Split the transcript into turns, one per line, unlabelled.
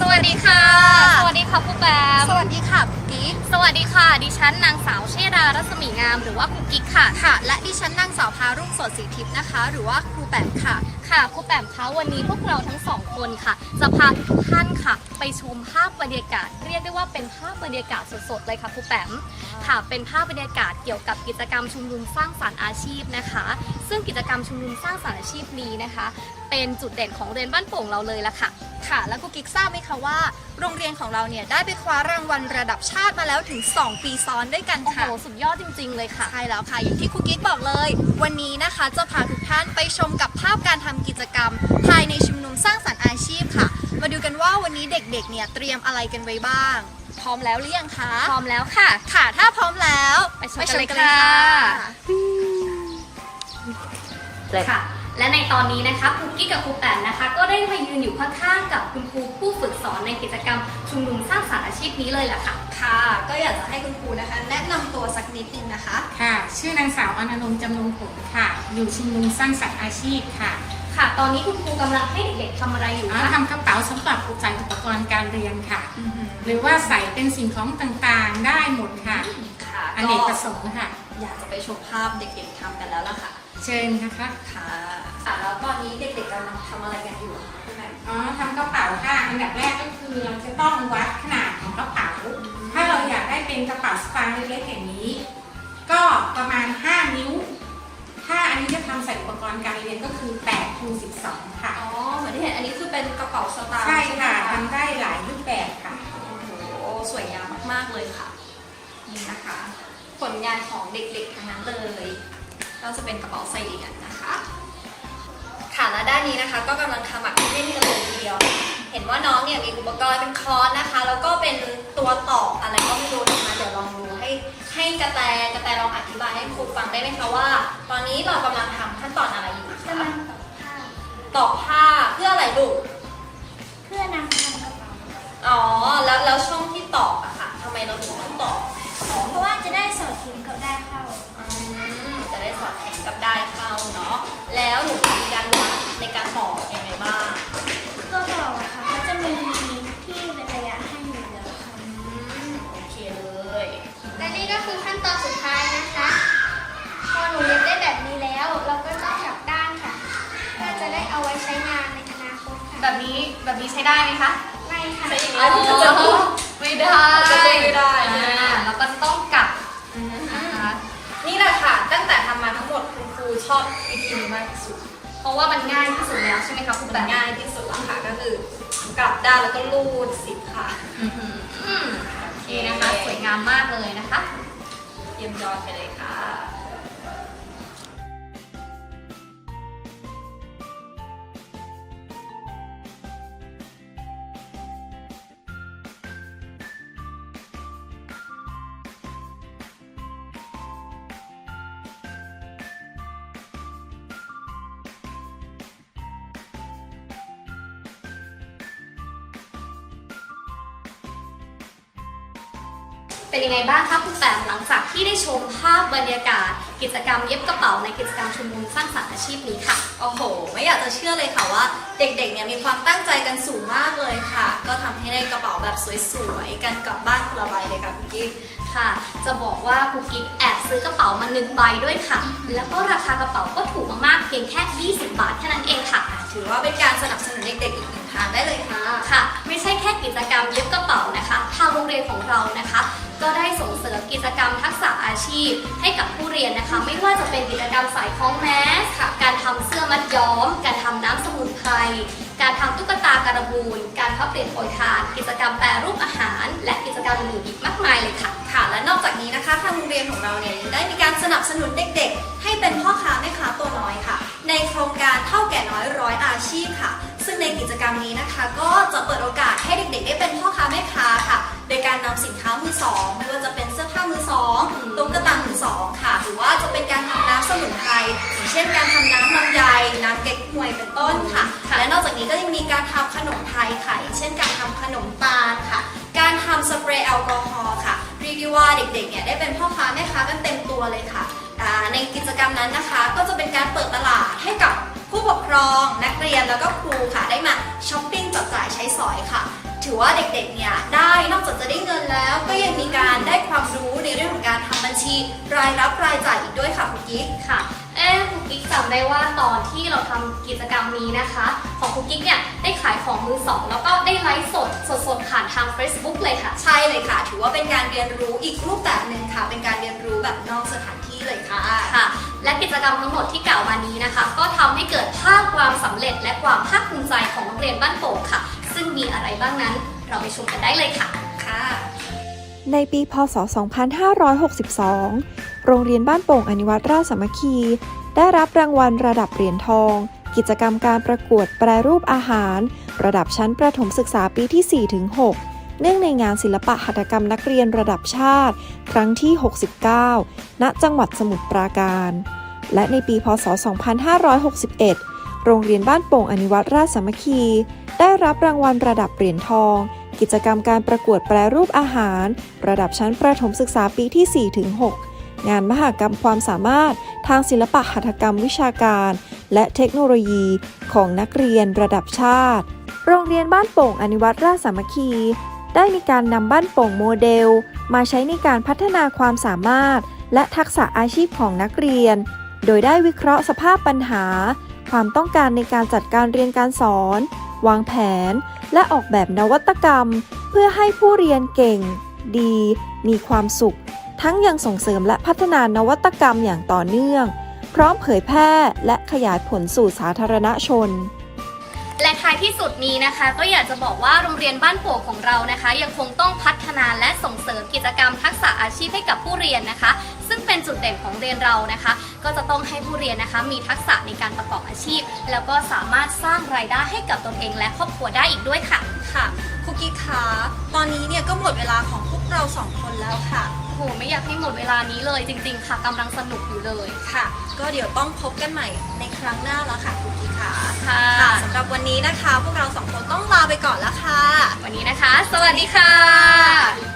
สวัสดีค่ะ สวัสดีค่ะผู้แปม
สวัสดีค่ะกิ๊ก
สวัสดีค่ะ ดิฉันนางสาวเชดารัศมีงาม หรือว่าครูกิ๊กค่ะ
ค่ะ และดิฉันนางสาวพารุ่งสดสีทิพย์นะคะ หรือว่าครูแปมค่ะ
ค่ะ ครูแปมคะวันนี้พวกเราทั้งสองคนค่ะ จะพาทุกท่านค่ะ ไปชมภาพบรรยากาศ เรียกได้ว่าเป็นภาพบรรยากาศสดๆเลยค่ะครูแปม ค่ะ เป็นภาพบรรยากาศเกี่ยวกับกิจกรรมชุมนุมสร้างสรรค์อาชีพนะคะ ซึ่งกิจกรรมชุมนุมสร้างสรรค์อาชีพนี้นะคะ เป็นจุดเด่นของเรียนบ้านโป่งเราเลยละค่ะ
ค่ะ แล้วคุกกิ๊กทราบไหมคะว่า โรงเรียนของเราเนี่ยได้ไปคว้ารางวัลระดับชาติมาแล้วถึง 2 ปีซ้อนด้วยกัน
โอ้โห
ค่ะ
สุดยอดจริง ๆ เลยค่ะ
ใช่แล้วค่ะ อย่างที่คุกกิ๊กบอกเลย วันนี้นะคะจะพาทุกท่านไปชมกับภาพการทำกิจกรรม ภายในชุมนุมสร้างสรรค์อาชีพค่ะ มาดูกันว่าวันนี้เด็กๆ เนี่ยเตรียมอะไรกันไว้บ้าง พร้อมแล้วหรือยังคะ
พร้อมแล้วค่ะ
ค่ะ ถ้าพร้อมแล้ว
ไปชมกันเลย
ไป
ค่ะ
เลยค่ะ
ค่ะและในตอนนี้นะคะครูกิ๊กกับครูแปมนะคะ ก็ได้มายืนอยู่ข้างๆกับคุณครูผู้ฝึกส อนในกิจกรรมชุมนุมสร้างสรรค์อาชีพนี้เลยแหละค่ะ
ค่ะ ก็อยากจะให้คุณครูนะคะ แนะนำตัวสักนิดนึงนะคะ
ค่ะ ชื่อนางสาวอนอนงจำนงผลค่ะ อยู่ชุมนุมสร้างสรรค์อาชีพค่ะ
ค่ะ ตอนนี้คุณครูกำลังให้เด็กๆทำอะไรอยู่
อ๋อ
คะ
ทำกระเป๋าสำหรับใส่อุปกรณ์การเรียนค่ะ หรือว่าใส่เป็นสิ่งของต่างๆได้หมดค่ะ
ค่ะ
อเนกประสงค์ค่ะ
อยากจะไปชมภาพเด็กๆทำกันแล้วล่ะค่ะ
เชิญนะคะ
ค่ะค่ะแล้วตอนนี้เด็กๆกำลังทำอะไรกันอยู่คะคุณแม่
อ๋อทำกระเป๋าค่ะอันดับแรกก็คือเราจะต้องวัดขนาดของกระเป๋า ถ้าเราอยากได้เป็นกระเป๋าสตางค์เล็กๆอย่างนี้ ก็ประมาณ 5 นิ้ว ถ้าอันนี้จะทำใส่อุปกรณ์การเรียนก็คือ8คูณ12 ค่ะ
อ๋อเหมือนที่เห็นอันนี้คือเป็นกระเป๋าสตางค์
ใช่
ไหม
ค่ะทำได้หลายรูปแบบค่ะ
โอ้โหสวยงามมากๆเลยค่ะนี่นะคะ ผลงานของเด็กๆทั้งนั้นเลย ก็จะเป็นกระเป๋าใส่เหรียญนะคะ ค่ะและด้านนี้นะคะก็ก ปกรณ์เป็นคอนนะคะ แล้วก็เป็นตัวต่ออะไรก็ไม่รู้นะคะเดี๋ยวลองดูให้ให้กระแตกระแตลองอธิบายให้ครูฟังได้ไหมคะว่า ตอนนี้เรากำลังทำขั้นตอนอะไรอยู่คะ
กำลังตอกผ้า
ตอกผ้าเพื่ออะไรลูก
เพื่อนำทำกระเป๋า
อ๋อ แล้วแล้วช่องที่ตอกอะค่ะทำไมเราถึงต้องตอก
เพราะว่าจะได้สอดเข็มกับได้เข้า
อืมจะได้สอดแข็งกับได้เข้าเนาะ แล้วหนูมีการวัดใน
เอาไว้ใช้งานในอนาคตค่ะ
แบบนี้แบบนี้ใช้ได้ไหมคะ
ไม่ค่ะ
ใช้อย่าง
อ๋
นี้
อ
จะ
ไม่ได้
จะไม่ได้ใช่ไหม
อ่าแล้วก็จะต้องกลับ
อืม
นะคะ
นี่แหละค่ะ ตั้งแต่ทำมาทั้งหมดคุณครูชอบวิธีนี้มากที่สุด
เพราะว่ามันง่ายที่สุดแล้วใช่ไหมคะครู
มัน
แปม
ง่ายที่สุดแล้วค่ะก็คือกลับด้านแล้วก็ลูดสิบค่ะ
อืมโอเคนะคะ สวยงามมากเลยนะคะ
เยี่ยมยอดไปเลยค่ะ
เป็นยังไงบ้างคะคุณแปมหลังจากที่ได้ชมภาพบรรยากาศ กิจกรรมเย็บกระเป๋าในกิจกรรมชุมนุมสร้างสรรค์อาชีพนี้ค่ะ
โอ้โห ไม่อยากจะเชื่อเลยค่ะว่า เด็กๆเนี่ยมีความตั้งใจกันสูงมากเลยค่ะ ก็ทำให้ได้กระเป๋าแบบสวยๆกันกลับบ้านคนละใบเลยค่ะคุณกิ๊ก
ค่ะ จะบอกว่าครูกิ๊กแอบซื้อกระเป๋ามาหนึ่งใบด้วยค่ะ แล้วก็ราคากระเป๋าก็ถูกมากๆเพียงแค่ 20 บาทแค่นั้นเองค่ะ
ถือว่าเป็นการสนับสนุนเด็กๆอีกหนึ่งทางได้เลยค่ะ
ค่ะ ไม่ใช่แค่กิจกรรมเย็บกระเป๋านะคะ ทางโรงเรียนของเรานะคะ ก็ได้ส่งเสริมกิจกรรมทักษะอาชีพ ให้กับผู้เรียนนะคะ ไม่ว่าจะเป็นกิจกรรมสายคล้องแมสค่ะ การทำเสื้อมัดย้อม การทำน้ำสมุนไพร การทำตุ๊กตาการบูน การพับเปลี่ยนโปรยทาน กิจกรรมแปรรูปอาหาร และกิจกรรมอื่นๆอีกมากมายเลยค่ะ
ค่ะ และนอกจากนี้นะคะ ทางโรงเรียนของเราเนี่ยยังได้มีการสนับสนุนเด็กๆ ให้เป็นพ่อค้าแม่ค้า ชีพค่ะ ซึ่งในกิจกรรมนี้นะคะ ก็จะเปิดโอกาสให้เด็กๆ ได้เป็นพ่อค้าแม่ค้าค่ะ โดยการนำสินค้ามือสองไม่ว่าจะเป็นเสื้อผ้ามือสองตุ๊กตามือสองค่ะ หรือว่าจะเป็นการทำน้ำสมุนไพรอย่างเช่นการทำน้ำลำไยน้ำเก๊กฮวยเป็นต้นค่ะ
ค่ะ
และนอกจากนี้ก็ยังมีการทำขนมไทยค่ะอย่างเช่นการทำขนมตาลค่ะ การทำสเปรย์แอลกอฮอล์ค่ะเรียกได้ว่าเด็กๆเนี่ยได้เป็นพ่อค้าแม่ค้ากันเต็มตัวเลยค่ะอ่าในกิจกรรมนั้นนะคะ ก็จะเป็นการเปิดตลาดให้กับ ผู้ปกครองนักเรียนแล้วก็ครูค่ะได้มาช้อปปิ้งจับจ่ายใช้สอยค่ะ ถือว่าเด็กๆเนี่ยได้นอกจากจะได้เงินแล้ว ก็ยังมีการได้ความรู้ในเรื่องของการทำบัญชี รายรับรายจ่ายอีกด้วยค่ะคุณกิ๊ก
ค่ะเอ๊ะคุกกิ๊กจำได้ว่าตอนที่เราทำกิจกรรมนี้นะคะ ของคุกกิ๊กเนี่ยได้ขายของมือสอง แล้วก็ได้ไลฟ์สดสดๆผ่านทาง Facebook เลยค่ะ
ใช่เลยค่ะ ถือว่าเป็นการเรียนรู้อีกรูปแบบหนึ่งค่ะ เป็นการเรียนรู้แบบนอกสถานที่เลยค่ะ
ค่ะ และกิจกรรมทั้งหมดที่กล่าวมานี้นะคะ ก็ทำให้เกิดภาพความสำเร็จ และความภาคภูมิใจของโรงเรียนบ้านโป่งค่ะ ซึ่งมีอะไรบ้างนั้นเราไปชมกันได้เลยค่ะ
ค่ะ
ในปีพศ 2562 โรงเรียนบ้านโป่งอนิวัตรราชสามัคคี ได้รับรางวัลระดับเหรียญทอง กิจกรรมการประกวดแปรรูปอาหาร ระดับชั้นประถมศึกษาปีที่ 4-6 เนื่องในงานศิลปะหัตถกรรมนักเรียนระดับชาติ ครั้งที่ 69 ณ จังหวัดสมุทรปราการ และในปี พศ 2561 โรงเรียนบ้านโป่งอนิวัตรราชสมัคคี ได้รับรางวัลระดับเหรียญทอง กิจกรรมการประกวดแปรรูปอาหาร ระดับชั้นประถมศึกษาปีที่ 4-6 งานมหกรรมความสามารถทางศิลปะหัตถกรรมวิชาการ และเทคโนโลยีของนักเรียนระดับชาติโรงเรียนบ้านโป่งอนิวัตรราชสามัคคี ได้มีการนำบ้านโป่งโมเดล มาใช้ในการพัฒนาความสามารถ และทักษะอาชีพของนักเรียน โดยได้วิเคราะห์สภาพปัญหา ความต้องการในการจัดการเรียนการสอน วางแผน และออกแบบนวัตกรรม เพื่อให้ผู้เรียนเก่ง ดี มีความสุข ทั้งยังส่งเสริมและพัฒนานวัตกรรมอย่างต่อเนื่อง พร้อมเผยแพร่และขยายผลสู่สาธารณชน
ท้ายที่สุดนี้นะคะ ก็อยากจะบอกว่าโรงเรียนบ้านโป่งของเรานะคะ ยังคงต้องพัฒนาและส่งเสริมกิจกรรมทักษะอาชีพให้กับผู้เรียนนะคะ ซึ่งเป็นจุดเด่นของเรียนเรานะคะ ก็จะต้องให้ผู้เรียนนะคะ มีทักษะในการประกอบอาชีพ แล้วก็สามารถสร้างรายได้ให้กับตนเองและครอบครัวได้อีกด้วยค่ะ
ค่ะคุกกี้คะตอนนี้เนี่ยก็หมดเวลาของพวกเราสองคนแล้วค่ะ
โอ้โหไม่อยากให้หมดเวลานี้เลยจริง ๆ ค่ะกำลังสนุกอยู่เลย
ค่ะ ก็เดี๋ยวต้องพบกันใหม่ในครั้งหน้าแล้วค่ะคุกกี้คะ
ค่ะ
ค่ะ สำหรับวันนี้นะคะ พวกเราสองคนต้องลาไปก่อนแล้วค่ะ
วันนี้นะคะ สวัสดีค่ะ